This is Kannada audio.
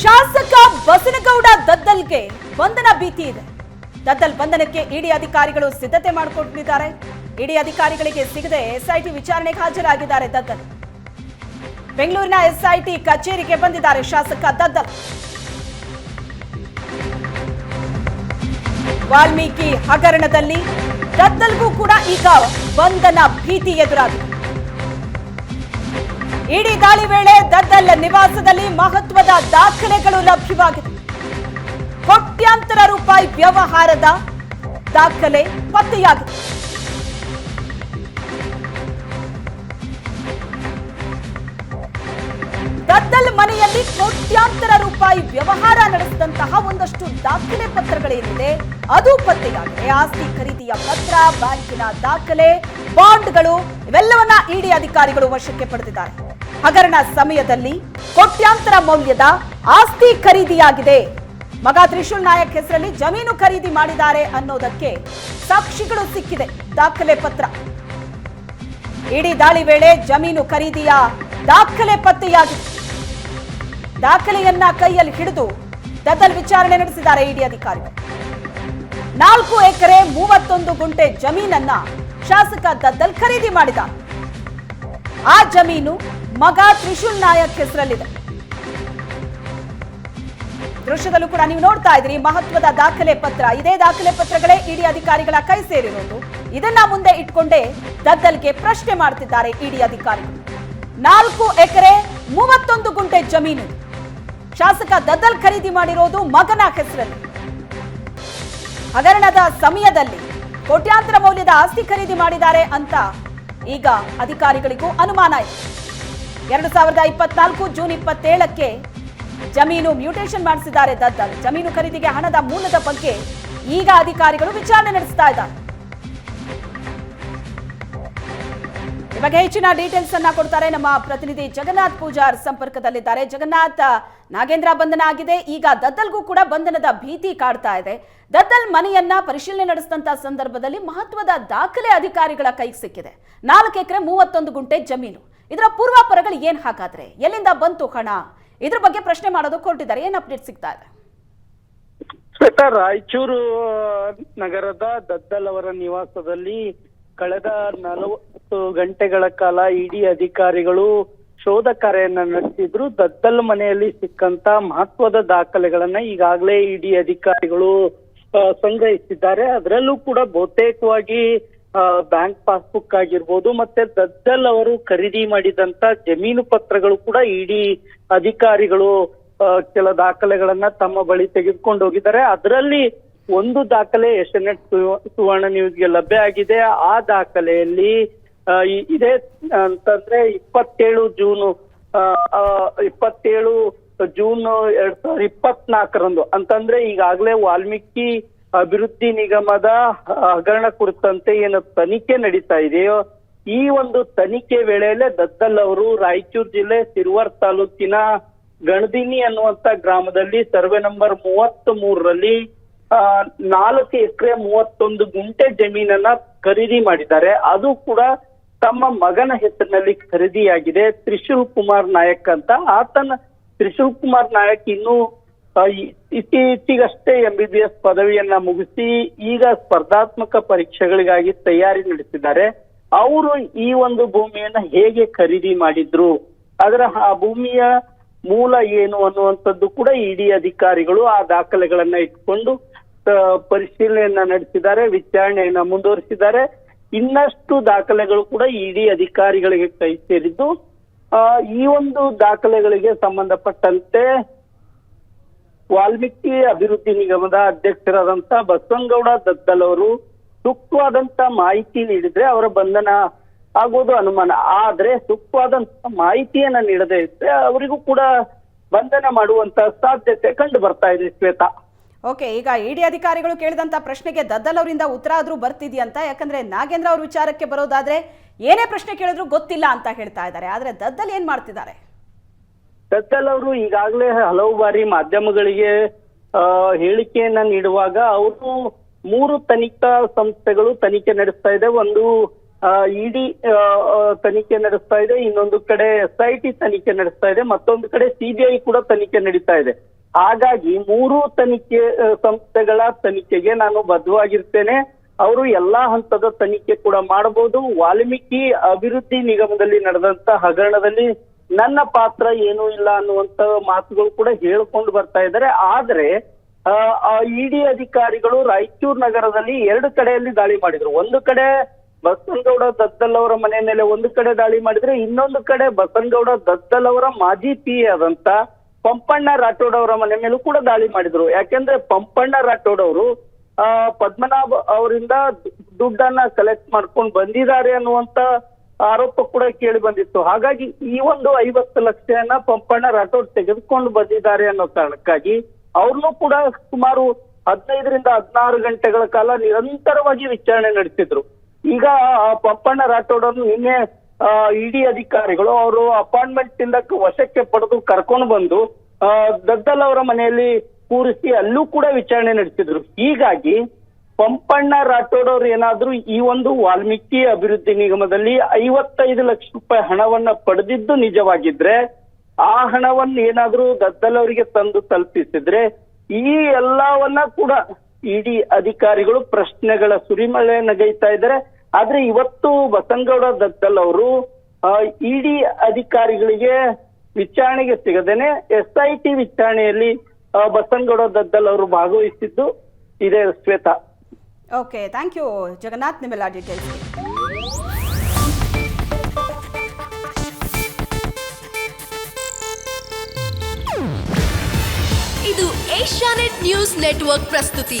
ಶಾಸಕ ಬಸನಗೌಡ ದದ್ದಲ್ಗೆ ಬಂಧನ ಭೀತಿ ಇದೆ. ದದ್ದಲ್ ಬಂಧನಕ್ಕೆ ಇಡಿ ಅಧಿಕಾರಿಗಳು ಸಿದ್ಧತೆ ಮಾಡಿಕೊಂಡಿದ್ದಾರೆ ಇಡಿ ಅಧಿಕಾರಿಗಳಿಗೆ ಸಿಗದೆ ಎಸ್ಐಟಿ ವಿಚಾರಣೆಗೆ ಹಾಜರಾಗಿದ್ದಾರೆ ದದ್ದಲ್. ಬೆಂಗಳೂರಿನ ಎಸ್ಐಟಿ ಕಚೇರಿಗೆ ಬಂದಿದ್ದಾರೆ ಶಾಸಕ ದದ್ದಲ್. ವಾಲ್ಮೀಕಿ ಹಗರಣದಲ್ಲಿ ದದ್ದಲ್ಗೂ ಕೂಡ ಈಗ ಬಂಧನ ಭೀತಿ ಎದುರಾಗಿದೆ. ಇಡೀ ದಾಳಿ ವೇಳೆ ದದ್ದಲ್ ನಿವಾಸದಲ್ಲಿ ಮಹತ್ವದ ದಾಖಲೆಗಳು ಲಭ್ಯವಾಗಿದೆ. ಕೋಟ್ಯಾಂತರ ರೂಪಾಯಿ ವ್ಯವಹಾರದ ದಾಖಲೆ ಪತ್ತೆಯಾಗಿದೆ. ದದ್ದಲ್ ಮನೆಯಲ್ಲಿ ಕೋಟ್ಯಾಂತರ ರೂಪಾಯಿ ವ್ಯವಹಾರ ನಡೆಸಿದಂತಹ ಒಂದಷ್ಟು ದಾಖಲೆ ಪತ್ರಗಳೇನಿದೆ, ಅದು ಪತ್ತೆಯಾಗಿದೆ. ಆಸ್ತಿ ಖರೀದಿಯ ಪತ್ರ, ಬ್ಯಾಂಕಿನ ದಾಖಲೆ, ಬಾಂಡ್ಗಳು, ಇವೆಲ್ಲವನ್ನ ಇಡಿ ಅಧಿಕಾರಿಗಳು ವಶಕ್ಕೆ ಪಡೆದಿದ್ದಾರೆ. ಹಗರಣ ಸಮಯದಲ್ಲಿ ಕೋಟ್ಯಾಂತರ ಮೌಲ್ಯದ ಆಸ್ತಿ ಖರೀದಿಯಾಗಿದೆ. ಮಗ ತ್ರಿಶೂಲ್ ನಾಯಕ್ ಹೆಸರಲ್ಲಿ ಜಮೀನು ಖರೀದಿ ಮಾಡಿದ್ದಾರೆ ಅನ್ನೋದಕ್ಕೆ ಸಾಕ್ಷಿಗಳು ಸಿಕ್ಕಿದೆ ದಾಖಲೆ ಪತ್ರ. ಇಡೀ ದಾಳಿ ವೇಳೆ ಜಮೀನು ಖರೀದಿಯ ದಾಖಲೆ ಪತ್ತೆಯಾಗಿದೆ. ದಾಖಲೆಯನ್ನ ಕೈಯಲ್ಲಿ ಹಿಡಿದು ದದ್ದಲ್ ವಿಚಾರಣೆ ನಡೆಸಿದ್ದಾರೆ ಇಡಿ ಅಧಿಕಾರಿಗಳು. ನಾಲ್ಕು ಎಕರೆ ಮೂವತ್ತೊಂದು ಗುಂಟೆ ಜಮೀನನ್ನ ಶಾಸಕ ದದ್ದಲ್ ಖರೀದಿ ಮಾಡಿದ ಆ ಜಮೀನು ಮಗ ತ್ರಿಶೂಲ್ ನಾಯಕ್ ಹೆಸರಲ್ಲಿದೆ. ದೃಶ್ಯದಲ್ಲೂ ಕೂಡ ನೀವು ನೋಡ್ತಾ ಇದ್ರಿ ಮಹತ್ವದ ದಾಖಲೆ ಪತ್ರ. ಇದೇ ದಾಖಲೆ ಪತ್ರಗಳೇ ಇಡಿ ಅಧಿಕಾರಿಗಳ ಕೈ ಸೇರಿರೋದು. ಇದನ್ನ ಮುಂದೆ ಇಟ್ಕೊಂಡೇ ದದ್ದಲ್ಗೆ ಪ್ರಶ್ನೆ ಮಾಡ್ತಿದ್ದಾರೆ ಇಡಿ ಅಧಿಕಾರಿಗಳು. ನಾಲ್ಕು ಎಕರೆ ಮೂವತ್ತೊಂದು ಗುಂಟೆ ಜಮೀನು ಶಾಸಕ ದದ್ದಲ್ ಖರೀದಿ ಮಾಡಿರೋದು ಮಗನ ಹೆಸರಲ್ಲಿ. ಹಗರಣದ ಸಮಯದಲ್ಲಿ ಕೋಟ್ಯಾಂತರ ಮೌಲ್ಯದ ಆಸ್ತಿ ಖರೀದಿ ಮಾಡಿದ್ದಾರೆ ಅಂತ ಈಗ ಅಧಿಕಾರಿಗಳಿಗೂ ಅನುಮಾನ ಇದೆ. ಎರಡು ಸಾವಿರದ ಇಪ್ಪತ್ನಾಲ್ಕು ಜೂನ್ ಇಪ್ಪತ್ತೇಳಕ್ಕೆ ಜಮೀನು ಮ್ಯೂಟೇಷನ್ ಮಾಡಿಸಿದ್ದಾರೆ ದದ್ದಲ್ ಜಮೀನು ಖರೀದಿಗೆ ಹಣದ ಮೂಲದ ಬಗ್ಗೆ ಈಗ ಅಧಿಕಾರಿಗಳು ವಿಚಾರಣೆ ನಡೆಸ್ತಾ ಇದ್ದಾರೆ. ಬಗ್ಗೆ ಹೆಚ್ಚಿನ ಡೀಟೇಲ್ಸ್ ಅನ್ನ ಕೊಡ್ತಾರೆ ನಮ್ಮ ಪ್ರತಿನಿಧಿ ಜಗನ್ನಾಥ್ ಪೂಜಾರ್ ಸಂಪರ್ಕದಲ್ಲಿದ್ದಾರೆ. ಜಗನ್ನಾಥ್, ನಾಗೇಂದ್ರ ಬಂಧನ ಆಗಿದೆ. ಈಗ ದದ್ದಲ್ಗೂ ಕೂಡ ಬಂಧನದ ಭೀತಿ ಕಾಡ್ತಾ ಇದೆ. ದದ್ದಲ್ ಮನೆಯನ್ನ ಪರಿಶೀಲನೆ ನಡೆಸಿದಂತ ಸಂದರ್ಭದಲ್ಲಿ ಮಹತ್ವದ ದಾಖಲೆ ಅಧಿಕಾರಿಗಳ ಕೈಗೆ ಸಿಕ್ಕಿದೆ. ನಾಲ್ಕು ಎಕರೆ ಮೂವತ್ತೊಂದು ಗುಂಟೆ ಜಮೀನು. ಇದರ ಪೂರ್ವಾಪರಗಳು ಏನ್ ಹಾಕಾದ್ರೆ ಎಲ್ಲಿಂದ ಬಂತು ಹಣ? ಇದ್ರ ಬಗ್ಗೆ ಪ್ರಶ್ನೆ ಮಾಡೋದು ಹೊರಟಿದ್ದಾರೆ ಏನ್ ಅಪ್ಡೇಟ್ ಸಿಗ್ತಾ ಇದೆ? ರಾಯಚೂರು ನಗರದ ದದ್ದಲ್ ಅವರ ನಿವಾಸದಲ್ಲಿ ಕಳೆದ ನಲವತ್ತು ಗಂಟೆಗಳ ಕಾಲ ಇಡಿ ಅಧಿಕಾರಿಗಳು ಶೋಧ ಕಾರ್ಯನ ನಡೆಸಿದ್ರು. ದದ್ದಲ್ ಮನೆಯಲ್ಲಿ ಸಿಕ್ಕಂತ ಮಹತ್ವದ ದಾಖಲೆಗಳನ್ನ ಈಗಾಗಲೇ ಇಡಿ ಅಧಿಕಾರಿಗಳು ಸಂಗ್ರಹಿಸಿದ್ದಾರೆ. ಅದರಲ್ಲೂ ಕೂಡ ಬಹುತೇಕವಾಗಿ ಬ್ಯಾಂಕ್ ಪಾಸ್ಬುಕ್ ಆಗಿರ್ಬೋದು, ಮತ್ತೆ ದದ್ದಲ್ ಅವರು ಖರೀದಿ ಮಾಡಿದಂತ ಜಮೀನು ಪತ್ರಗಳು ಕೂಡ ಇಡಿ ಅಧಿಕಾರಿಗಳು ಕೆಲ ದಾಖಲೆಗಳನ್ನ ತಮ್ಮ ಬಳಿ ತೆಗೆದುಕೊಂಡು ಹೋಗಿದ್ದಾರೆ. ಅದರಲ್ಲಿ ಒಂದು ದಾಖಲೆ ಎಸ್ಎನ್ಎಟ್ ಎನ್ ಎಟ್ ಸುವರ್ಣ ನ್ಯೂಸ್ಗೆ ಲಭ್ಯ ಆಗಿದೆ. ಆ ದಾಖಲೆಯಲ್ಲಿ ಇದೇ ಅಂತಂದ್ರೆ ಇಪ್ಪತ್ತೇಳು ಜೂನ್ ಇಪ್ಪತ್ತೇಳು ಜೂನ್ ಎರಡ್ ಸಾವಿರದ ಇಪ್ಪತ್ನಾಲ್ಕರಂದು. ಅಂತಂದ್ರೆ ಈಗಾಗಲೇ ವಾಲ್ಮೀಕಿ ಅಭಿವೃದ್ಧಿ ನಿಗಮದ ಹಗರಣ ಕುರಿತಂತೆ ಏನು ತನಿಖೆ ನಡೀತಾ ಇದೆಯೋ, ಈ ಒಂದು ತನಿಖೆ ವೇಳೆಯಲ್ಲೇ ದದ್ದಲ್ ಅವರು ರಾಯಚೂರು ಜಿಲ್ಲೆ ಸಿರುವರ್ ತಾಲೂಕಿನ ಗಣದಿನಿ ಅನ್ನುವಂತ ಗ್ರಾಮದಲ್ಲಿ ಸರ್ವೆ ನಂಬರ್ ಮೂವತ್ತ್ ಮೂರರಲ್ಲಿ ನಾಲ್ಕು ಎಕರೆ ಮೂವತ್ತೊಂದು ಗುಂಟೆ ಜಮೀನನ್ನ ಖರೀದಿ ಮಾಡಿದ್ದಾರೆ. ಅದು ಕೂಡ ತಮ್ಮ ಮಗನ ಹೆಸರಿನಲ್ಲಿ ಖರೀದಿಯಾಗಿದೆ. ತ್ರಿಶೂಲ್ ಕುಮಾರ್ ನಾಯಕ್ ಅಂತ. ಆತನ ತ್ರಿಶೂಲ್ ಕುಮಾರ್ ನಾಯಕ್ ಇನ್ನು ಇತ್ತೀಚೆಗಷ್ಟೇ ಎಂ ಬಿ ಬಿ ಎಸ್ ಪದವಿಯನ್ನ ಮುಗಿಸಿ ಈಗ ಸ್ಪರ್ಧಾತ್ಮಕ ಪರೀಕ್ಷೆಗಳಿಗಾಗಿ ತಯಾರಿ ನಡೆಸಿದ್ದಾರೆ. ಅವರು ಈ ಒಂದು ಭೂಮಿಯನ್ನ ಹೇಗೆ ಖರೀದಿ ಮಾಡಿದ್ರು, ಅದರ ಆ ಭೂಮಿಯ ಮೂಲ ಏನು ಅನ್ನುವಂಥದ್ದು ಕೂಡ ಇಡಿ ಅಧಿಕಾರಿಗಳು ಆ ದಾಖಲೆಗಳನ್ನ ಇಟ್ಕೊಂಡು ಪರಿಶೀಲನೆಯನ್ನ ನಡೆಸಿದ್ದಾರೆ, ವಿಚಾರಣೆಯನ್ನ ಮುಂದುವರಿಸಿದ್ದಾರೆ. ಇನ್ನಷ್ಟು ದಾಖಲೆಗಳು ಕೂಡ ಇಡಿ ಅಧಿಕಾರಿಗಳಿಗೆ ಕೈ ಸೇರಿದ್ದು ಈ ಒಂದು ದಾಖಲೆಗಳಿಗೆ ಸಂಬಂಧಪಟ್ಟಂತೆ ವಾಲ್ಮೀಕಿ ಅಭಿವೃದ್ಧಿ ನಿಗಮದ ಅಧ್ಯಕ್ಷರಾದಂತ ಬಸವನಗೌಡ ದದ್ದಲ್ ಅವರು ಸೂಕ್ತವಾದಂತ ಮಾಹಿತಿ ನೀಡಿದ್ರೆ ಅವರ ಬಂಧನ ಆಗೋದು ಅನುಮಾನ. ಆದ್ರೆ ಸೂಕ್ತವಾದಂತ ಮಾಹಿತಿಯನ್ನ ನೀಡದೇ ಇದ್ರೆ ಅವರಿಗೂ ಕೂಡ ಬಂಧನ ಮಾಡುವಂತ ಸಾಧ್ಯತೆ ಕಂಡು ಬರ್ತಾ ಇದೆ ಶ್ವೇತಾ. ಓಕೆ, ಈಗ ಇಡಿ ಅಧಿಕಾರಿಗಳು ಕೇಳಿದಂತ ಪ್ರಶ್ನೆಗೆ ದದ್ದಲ್ ಅವರಿಂದ ಉತ್ತರ ಆದ್ರೂ ಬರ್ತಿದ್ಯಂತ. ಯಾಕಂದ್ರೆ ನಾಗೇಂದ್ರ ಅವ್ರ ವಿಚಾರಕ್ಕೆ ಬರೋದಾದ್ರೆ ಏನೇ ಪ್ರಶ್ನೆ ಕೇಳಿದ್ರು ಗೊತ್ತಿಲ್ಲ ಅಂತ ಹೇಳ್ತಾ ಇದ್ದಾರೆ. ಆದ್ರೆ ದದ್ದಲ್ ಏನ್ ಮಾಡ್ತಿದ್ದಾರೆ? ದದ್ದಲ್ ಅವರು ಈಗಾಗಲೇ ಹಲವು ಬಾರಿ ಮಾಧ್ಯಮಗಳಿಗೆ ಹೇಳಿಕೆಯನ್ನ ನೀಡುವಾಗ ಅವರು ಮೂರು ತನಿಖಾ ಸಂಸ್ಥೆಗಳು ತನಿಖೆ ನಡೆಸ್ತಾ ಇದೆ. ಒಂದು ಇಡಿ ತನಿಖೆ ನಡೆಸ್ತಾ ಇದೆ. ಇನ್ನೊಂದು ಕಡೆ ಎಸ್ ಐ ಟಿ ತನಿಖೆ ನಡೆಸ್ತಾ ಇದೆ. ಮತ್ತೊಂದು ಕಡೆ ಸಿಬಿಐ ಕೂಡ ತನಿಖೆ ನಡೀತಾ ಇದೆ. ಹಾಗಾಗಿ ಮೂರು ತನಿಖೆ ಆ, ಸಂಸ್ಥೆಗಳ ತನಿಖೆಗೆ ನಾನು ಬದ್ಧವಾಗಿರ್ತೇನೆ. ಅವರು ಎಲ್ಲಾ ಹಂತದ ತನಿಖೆ ಕೂಡ ಮಾಡಬಹುದು. ವಾಲ್ಮೀಕಿ ಅಭಿವೃದ್ಧಿ ನಿಗಮದಲ್ಲಿ ನಡೆದಂತ ಹಗರಣದಲ್ಲಿ ನನ್ನ ಪಾತ್ರ ಏನೂ ಇಲ್ಲ ಅನ್ನುವಂತ ಮಾತುಗಳು ಕೂಡ ಹೇಳ್ಕೊಂಡು ಬರ್ತಾ ಇದ್ದಾರೆ. ಆದ್ರೆ ಇಡಿ ಅಧಿಕಾರಿಗಳು ರಾಯಚೂರು ನಗರದಲ್ಲಿ ಎರಡು ಕಡೆಯಲ್ಲಿ ದಾಳಿ ಮಾಡಿದ್ರು. ಒಂದು ಕಡೆ ಬಸವನಗೌಡ ದದ್ದಲ್ ಅವರ ಮನೆ ಮೇಲೆ ಒಂದು ಕಡೆ ದಾಳಿ ಮಾಡಿದ್ರೆ ಇನ್ನೊಂದು ಕಡೆ ಬಸವನಗೌಡ ದದ್ದಲ್ ಅವರ ಮಾಜಿ ಪಿ ಆದಂತ ಪಂಪಣ್ಣ ರಾಠೋಡ್ ಅವರ ಮನೆ ಮೇಲೂ ಕೂಡ ದಾಳಿ ಮಾಡಿದ್ರು. ಯಾಕೆಂದ್ರೆ ಪಂಪಣ್ಣ ರಾಠೋಡ್ ಅವರು, ಆ, ಪದ್ಮನಾಭ ಅವರಿಂದ ದುಡ್ಡನ್ನ ಕಲೆಕ್ಟ್ ಮಾಡ್ಕೊಂಡು ಬಂದಿದ್ದಾರೆ ಅನ್ನುವಂತ ಆರೋಪ ಕೂಡ ಕೇಳಿ ಬಂದಿತ್ತು. ಹಾಗಾಗಿ ಈ ಒಂದು ಐವತ್ತು ಲಕ್ಷನ ಪಂಪಣ್ಣ ರಾಠೋಡ್ ತೆಗೆದುಕೊಂಡು ಬಂದಿದ್ದಾರೆ ಅನ್ನೋ ಕಾರಣಕ್ಕಾಗಿ ಅವ್ರನ್ನೂ ಕೂಡ ಸುಮಾರು ಹದಿನೈದರಿಂದ ಹದಿನಾರು ಗಂಟೆಗಳ ಕಾಲ ನಿರಂತರವಾಗಿ ವಿಚಾರಣೆ ನಡೆಸಿದ್ರು. ಈಗ ಪಂಪಣ್ಣ ರಾಠೋಡ್ ಅವ್ರನ್ನು ನಿನ್ನೆ ಇಡಿ ಅಧಿಕಾರಿಗಳು ಅವರು ಅಪಾಯಿಂಟ್ಮೆಂಟ್ ಇಂದ ವಶಕ್ಕೆ ಪಡೆದು ಕರ್ಕೊಂಡು ಬಂದು ದದ್ದಲ್ ಅವರ ಮನೆಯಲ್ಲಿ ಕೂರಿಸಿ ಅಲ್ಲೂ ಕೂಡ ವಿಚಾರಣೆ ನಡೆಸಿದ್ರು. ಹೀಗಾಗಿ ಪಂಪಣ್ಣ ರಾಠೋಡ್ ಅವರು ಏನಾದ್ರೂ ಈ ಒಂದು ವಾಲ್ಮೀಕಿ ಅಭಿವೃದ್ಧಿ ನಿಗಮದಲ್ಲಿ ಐವತ್ತೈದು ಲಕ್ಷ ರೂಪಾಯಿ ಹಣವನ್ನ ಪಡೆದಿದ್ದು ನಿಜವಾಗಿದ್ರೆ, ಆ ಹಣವನ್ನು ಏನಾದ್ರೂ ದದ್ದಲ್ ಅವರಿಗೆ ತಂದು ತಲುಪಿಸಿದ್ರೆ, ಈ ಎಲ್ಲವನ್ನ ಕೂಡ ಇಡಿ ಅಧಿಕಾರಿಗಳು ಪ್ರಶ್ನೆಗಳ ಸುರಿಮಳೆ ನಗೈತಾ ಇದ್ದಾರೆ. ಆದ್ರೆ ಇವತ್ತು ಬಸನಗೌಡ ದತ್ತಲ್ ಅವರು ಇಡಿ ಅಧಿಕಾರಿಗಳಿಗೆ ವಿಚಾರಣೆಗೆ ಸಿಗದೇನೆ ಎಸ್ ಐ ಟಿ ವಿಚಾರಣೆಯಲ್ಲಿ ಬಸನಗೌಡ ದದ್ದಲ್ ಅವರು ಭಾಗವಹಿಸಿದ್ದು ಇದೇ Shweta. Okay thank you Jagannath ನಿಮ್ಮೆಲ್ಲ ಡೀಟೇಲ್ಸ್ ಇದು ಏಷ್ಯಾನೆಟ್ ನ್ಯೂಸ್ ನೆಟ್ವರ್ಕ್ ಪ್ರಸ್ತುತಿ.